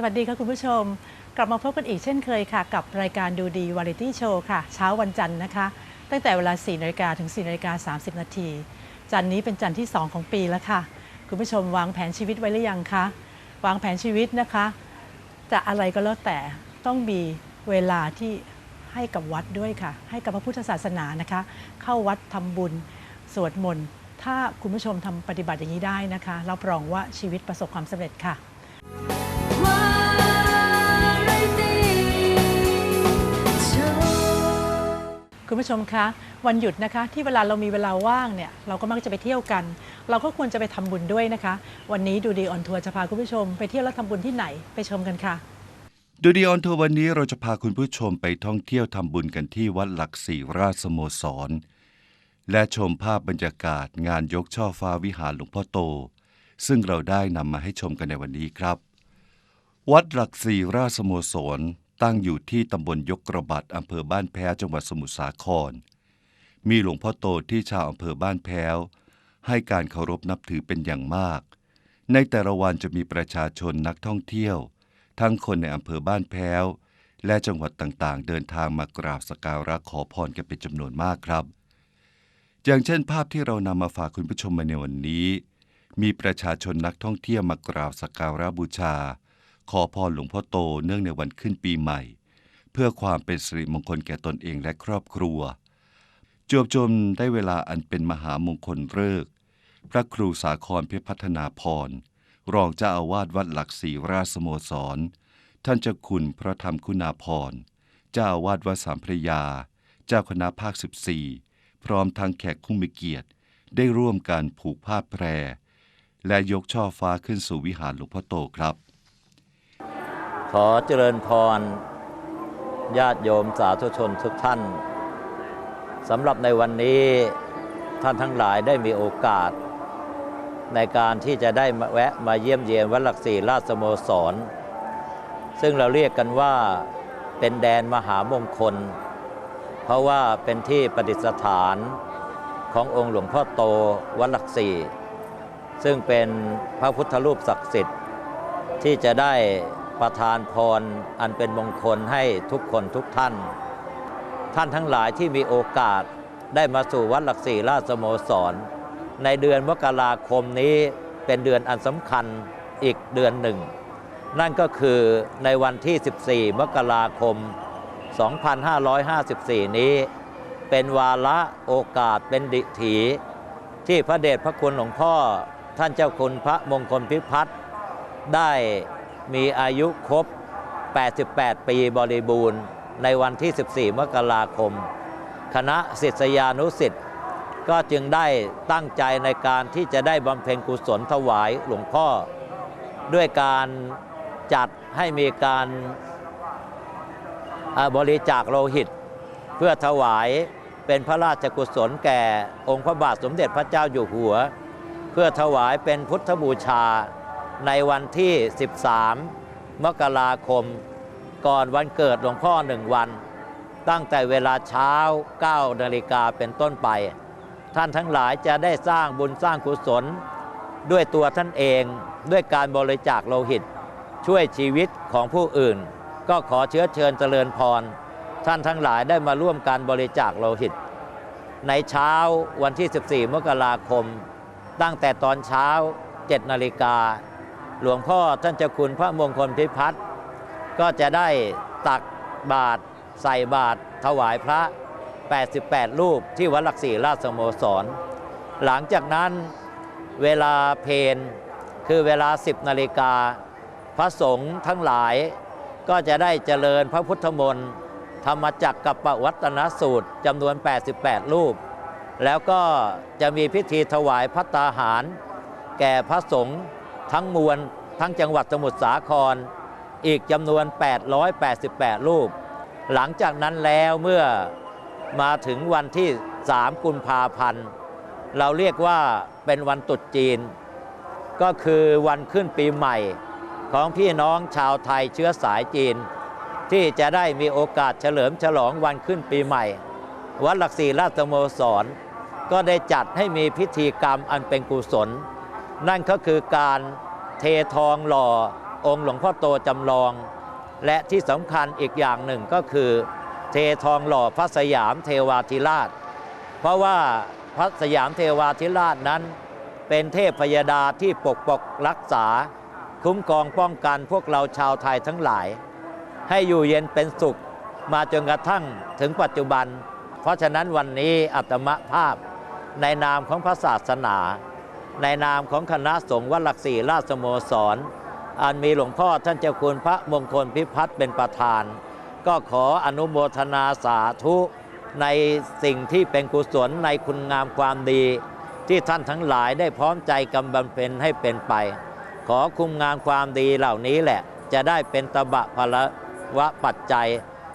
สวัสดีค่ะคุณผู้ชม กลับมาพบกันอีกเช่นเคยค่ะ กับรายการดูดีวาไรตี้โชว์ค่ะ เช้าวันจันทร์นะคะ ตั้งแต่เวลา 4นาฬิกาถึง 4นาฬิกา30 นาที จันทร์นี้เป็นจันทร์ที่ 2 ของปีแล้วค่ะ คุณผู้ชมวางแผนชีวิตไว้หรือยังคะ วางแผนชีวิตนะคะ จะอะไรก็แล้วแต่ต้องมีเวลาที่ให้กับวัดด้วยค่ะ ให้กับพระพุทธศาสนานะคะ เข้าวัดทำบุญสวดมนต์ถ้าคุณผู้ชมทำปฏิบัติอย่างนี้ได้นะคะรับรองว่าชีวิตประสบความสำเร็จค่ะ คุณผู้ชมคะวันหยุดนะคะที่เวลาเรามีเวลาว่างเนี่ยเราก็มักจะไปเที่ยวกัน เราก็ควรจะไปทำบุญด้วยนะคะ วันนี้ดูดีออนทัวร์จะพาคุณผู้ชม ไปเที่ยวแล้วทำบุญที่ไหนไปชมกันค่ะ ดูดีออนทัวร์วันนี้เราจะพาคุณผู้ชมไปท่องเที่ยวทำบุญกันที่วัดหลักสี่ราชสโมสร และชมภาพบรรยากาศงานยกช่อฟ้าวิหารหลวงพ่อโต ซึ่งเราได้นำมาให้ชมกันในวันนี้ครับ วัดหลักสี่ราชสโมสร ตั้งอยู่ที่ตำบลยกกระบัดอำเภอบ้านแพ้วจังหวัดสมุทรสาคร มีหลวงพ่อโตที่ชาวอำเภอบ้านแพ้ว ให้การเคารพนับถือเป็นอย่างมาก ในแต่ละวันจะมีประชาชนนักท่องเที่ยว ทั้งคนในอำเภอบ้านแพ้ว และจังหวัดต่างๆ เดินทางมากราบสกการะขอพรกันเป็นจำนวนมากครับ อย่างเช่น ภาพที่เรานำมาฝากคุณผู้ชมมาในวันนี้ มีประชาชนนักท่องเที่ยวมากราบสกการะบูชา ขอพรหลวงพ่อโตเนื่องในวันขึ้นปีใหม่ เพื่อความเป็นสิริมงคลแก่ตนเองและครอบครัว จวบจนได้เวลาอันเป็นมหามงคลเลิกพระครูสาครเพชรพัฒนาพร รองเจ้าอาวาสวัดหลักศรีราชสโมสร ท่านเจ้าคุณพระธรรมคุณาพร เจ้าอาวาสวัดสามพระยา เจ้าคณะภาค 14 พร้อมทางแขกผู้มีเกียรติ ได้ร่วมกันผูกผ้าแพร และยกช่อฟ้าขึ้นสู่วิหารหลวงพ่อโตครับ ขอเจริญพร ญาติโยมสาธุชนทุกท่านสำหรับในวันนี้ท่านทั้งหลายได้มีโอกาส ในการที่จะได้มาแวะมาเยี่ยมเยียนวัดหลักศรีราชสโมสร ซึ่งเราเรียกกันว่าเป็นแดนมหามงคล เพราะว่าเป็นที่ประดิษฐานขององค์หลวงพ่อโตวัดหลักศรีซึ่งเป็นพระพุทธรูปศักดิ์สิทธิ์ที่จะได้ ประทานพรอันเป็นมงคลให้ทุกคนทุกท่าน ท่านทั้งหลายที่มีโอกาสได้มาสู่วัดหลักศรีราชสโมสร ในเดือนมกราคมนี้เป็นเดือนอันสำคัญอีกเดือนหนึ่ง นั่นก็คือในวันที่ 14 มกราคม 2554 นี้ เป็นวาระโอกาสเป็นดิถี ที่พระเดชพระคุณหลวงพ่อท่านเจ้าคุณพระมงคลพิพัฒน์ได้ มีอายุครบ 88 ปีบริบูรณ์ ในวันที่ 14 มกราคม คณะศิษยานุศิษย์ก็จึงได้ตั้งใจในการที่จะได้บำเพ็ญกุศลถวายหลวงพ่อ ด้วยการจัดให้มีการบริจาคโลหิต เพื่อถวายเป็นพระราชกุศลแก่องค์พระบาทสมเด็จพระเจ้าอยู่หัว เพื่อถวายเป็นพุทธบูชา ในวันที่ 13 มกราคม ก่อนวันเกิดหลวงพ่อหนึ่งวัน ตั้งแต่เวลาเช้า9นาฬิกาเป็นต้นไป ท่านทั้งหลายจะได้สร้างบุญสร้างกุศล ด้วยตัวท่านเองด้วยการบริจาคโลหิต ช่วยชีวิตของผู้อื่น ก็ขอเชื้อเชิญเจริญพร ท่านทั้งหลายได้มาร่วมการบริจาคโลหิต ในเช้าวันที่ 14 มกราคม ตั้งแต่ตอนเช้า7นาฬิกา หลวงพ่อท่านเจ้าคุณพระมงคลพิพัฒน์ก็จะได้ตักบาตรใส่บาตรถวายพระ 88 รูปที่วัดหลักศรีราชสโมสร หลังจากนั้นเวลาเพนคือเวลา 10นาฬิกาพระสงฆ์ทั้งหลายก็จะได้เจริญพระพุทธมนต์ธรรมจักรกับปวัตนสูตรจำนวน 88 รูป แล้วก็จะมีพิธีถวายพัตตาหาร แก่พระสงฆ์ ทั้งมวลทั้งจังหวัดสมุทรสาคร อีกจำนวน 888 รูป หลังจากนั้นแล้วเมื่อมาถึงวันที่ 3 กุมภาพันธ์ เราเรียกว่าเป็นวันตรุษจีน ก็คือวันขึ้นปีใหม่ของพี่น้องชาวไทยเชื้อสายจีน ที่จะได้มีโอกาสเฉลิมฉลองวันขึ้นปีใหม่ วัดหลักศรีราชสโมสร ก็ได้จัดให้มีพิธีกรรมอันเป็นกุศล นั่นก็คือการเททองหล่อองค์หลวงพ่อโตจำลอง และที่สำคัญอีกอย่างหนึ่งก็คือ เททองหล่อพระสยามเทวาธิราช เพราะว่าพระสยามเทวาธิราชนั้น เป็นเทพพยดาที่ปกปกรักษา คุ้มครองป้องกันพวกเราชาวไทยทั้งหลาย ให้อยู่เย็นเป็นสุขมาจนกระทั่งถึงปัจจุบัน เพราะฉะนั้นวันนี้อัตมภาพในนามของพระศาสนา ในนามของคณะสงฆ์วัดหลักศรีราชสโมสร อันมีหลวงพ่อท่านเจ้าคุณพระมงคลพิพัฒน์เป็นประธาน ก็ขออนุโมทนาสาธุในสิ่งที่เป็นกุศลในคุณงามความดี ที่ท่านทั้งหลายได้พร้อมใจกำบำเพ็ญให้เป็นไป ขอคุมงานความดีเหล่านี้แหละ จะได้เป็นตบะพลวะปัจจัย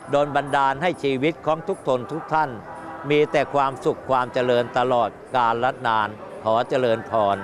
โดนบันดาลให้ชีวิตของทุกทนทุกท่าน มีแต่ความสุขความเจริญตลอดกาลละนาน ขอเจริญพร